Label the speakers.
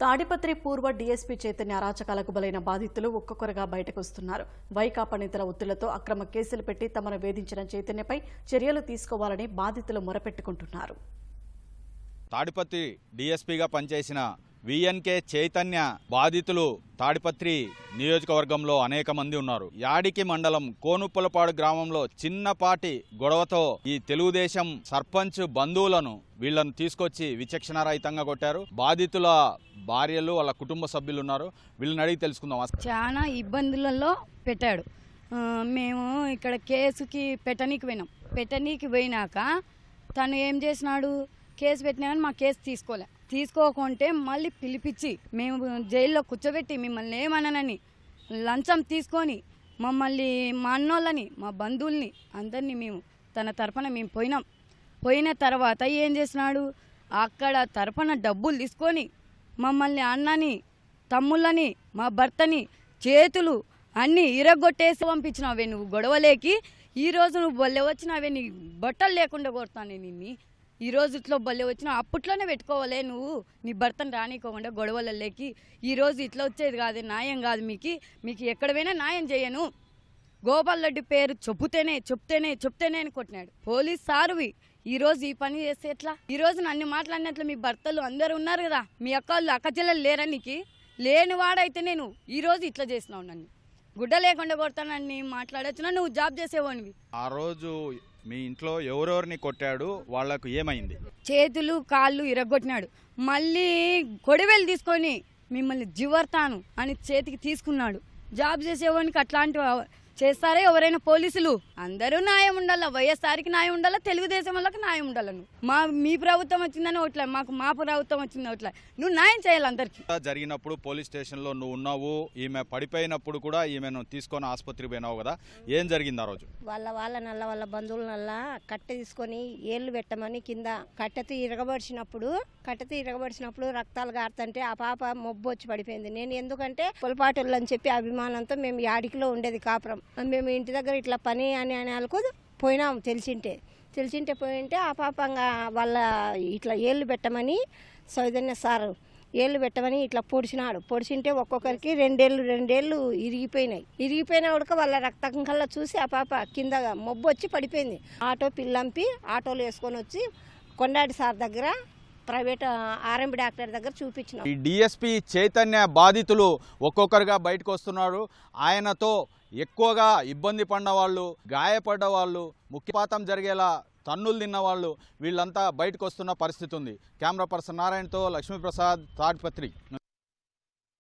Speaker 1: తాడిపత్రి పూర్వ డీఎస్పీ చైతన్య అరాచకాలకు బలైన బాధితులు ఒక్కొక్కరుగా బయటకు వస్తున్నారు వైకాపా నేతల ఒత్తిళ్ళతో అక్రమ కేసులు పెట్టి తమను వేధించిన చైతన్యపై చర్యలు తీసుకోవాలని బాధితులు మొరపెట్టుకుంటున్నారు.
Speaker 2: తాడిపత్రి డీఎస్పీగా పనిచేసిన విఎన్కే చైతన్య బాధితులు తాడిపత్రి నియోజకవర్గంలో అనేక మంది ఉన్నారు. యాడికి మండలం కోనుప్పలపాడు గ్రామంలో చిన్నపాటి గొడవతో ఈ తెలుగుదేశం సర్పంచ్ బంధువులను వీళ్ళను తీసుకొచ్చి విచక్షణారహితంగా కొట్టారు. బాధితుల భార్యలు వాళ్ళ కుటుంబ సభ్యులు ఉన్నారు వీళ్ళని అడిగి తెలుసుకుందాం.
Speaker 3: చాలా ఇబ్బందులలో పెట్టాడు. మేము ఇక్కడ కేసుకి పెట్టనీకి పోయినాం. పెట్టనీకి పోయినాక తను ఏం చేసినాడు? కేసు పెట్టినా కానీ మా కేసు తీసుకోలే. తీసుకోకుంటే మళ్ళీ పిలిపించి మేము జైల్లో కూర్చోబెట్టి మిమ్మల్ని ఏమనని లంచం తీసుకొని మమ్మల్ని మా అన్నోళ్ళని మా బంధువుల్ని అందరినీ మేము తన తరపున మేము పోయినాం. పోయిన తర్వాత ఏం చేసినాడు? అక్కడ తరపున డబ్బులు తీసుకొని మమ్మల్ని అన్నని తమ్ముళ్ళని మా భర్తని చేతులు అన్నీ ఇరగొట్టేసి పంపించినావే నువ్వు గొడవలేకి. ఈ రోజు నువ్వు బొల్లె వచ్చినావే నీ బట్టలు లేకుండా కొడతాను నిన్ని ఈ రోజు ఇట్లా బొల్లె వచ్చినా అప్పట్లోనే పెట్టుకోవాలే నువ్వు. నీ భర్తను రానికోకుండా గొడవలలోకి ఈ రోజు ఇట్లా వచ్చేది కాదు న్యాయం కాదు మీకు. మీకు ఎక్కడ న్యాయం చేయను. గోపాల్ రెడ్డి పేరు చెబుతేనే చెప్తేనే చెప్తేనే అని కొట్టినాడు. పోలీస్ సారువి. ఈ రోజు ఈ పని చేస్తే ఎట్లా? ఈ రోజు నన్ను మాట్లాడినట్లు మీ భర్తలు అందరు ఉన్నారు కదా. మీ అక్కలు అక్క చెల్లెలు లేరా నీకు? లేనివాడైతే నేను ఈరోజు ఇట్లా చేసినావు నన్ను. గుడ్డ లేకుండా కొడతానని మాట్లాడొచ్చునా? నువ్వు జాబ్ చేసేవాడివి.
Speaker 2: ఆ రోజు మీ ఇంట్లో ఎవరెవరిని కొట్టాడు వాళ్ళకు ఏమైంది?
Speaker 3: చేతులు కాళ్ళు ఇరగొట్టినాడు. మళ్ళీ కొడివేలు తీసుకొని మిమ్మల్ని జివర్తాను అని చేతికి తీసుకున్నాడు. జాబ్ చేసేవానికి అట్లాంటి చేస్తారే? ఎవరైనా పోలీసులు? అందరూ న్యాయం ఉండాల? వైఎస్ఆర్కి న్యాయం ఉండాలా? తెలుగుదేశం వాళ్ళకి న్యాయం ఉండాల నువ్వు మా మీ ప్రభుత్వం వచ్చిందని ఒకట్లే మాకు మా ప్రభుత్వం వచ్చింది ఒకట్లే నువ్వు న్యాయం చేయాలి అందరికీ.
Speaker 2: జరిగినప్పుడు పోలీస్ స్టేషన్లో నువ్వు ఉన్నావు ఈమె పడిపోయినప్పుడు కూడా ఈమెను తీసుకొని ఆసుపత్రికి పోయినావు కదా? ఏం జరిగింది ఆ రోజు?
Speaker 4: వాళ్ళ వాళ్ళ నల్ల వాళ్ళ బంధువుల నల్ల కట్టె తీసుకొని ఏళ్ళు పెట్టమని కింద కట్టెతో ఇరగబడిచినప్పుడు కట్టెతో ఇరగబడిచినప్పుడు రక్తాలు గారుతుంటే ఆ పాప మొబ్బు వచ్చి పడిపోయింది. నేను ఎందుకంటే పొలపాటులు అని చెప్పి అభిమానంతో మేము యాడికిలో ఉండేది కాపురం. మేము ఇంటి దగ్గర ఇట్లా పని అని అని అనుకోదు. పోయినాం తెలిసింటే. తెలిసింటే పోయింటే ఆ పాపంగా వాళ్ళ ఇట్లా ఏళ్ళు పెట్టమని సౌజన్య సారు ఏళ్ళు పెట్టమని ఇట్లా పొడిచినాడు. పొడిచింటే ఒక్కొక్కరికి రెండేళ్ళు రెండేళ్ళు ఇరిగిపోయినాయి. ఇరిగిపోయిన ఉడక వాళ్ళ రక్తం కల్లా చూసి ఆ పాప కింద మొబ్బు వచ్చి పడిపోయింది. ఆటో పిల్లంపి ఆటోలు వేసుకొని వచ్చి కొండాటి సార్ దగ్గర ప్రైవేట్ ఆర్ఎంబి డాక్టర్ దగ్గర చూపించిన.
Speaker 2: ఈ డిఎస్పి చైతన్య బాధితులు ఒక్కొక్కరుగా బయటకు వస్తున్నారు ఆయనతో ఎక్కువగా ఇబ్బంది పడిన వాళ్ళు గాయపడ్డ వాళ్ళు ముఖ్యపాతం జరిగేలా తన్నులు తిన్న వాళ్ళు వీళ్ళంతా బయటకు వస్తున్న పరిస్థితి ఉంది. కెమెరా పర్సన్ నారాయణతో లక్ష్మీప్రసాద్ తాడ్పత్రి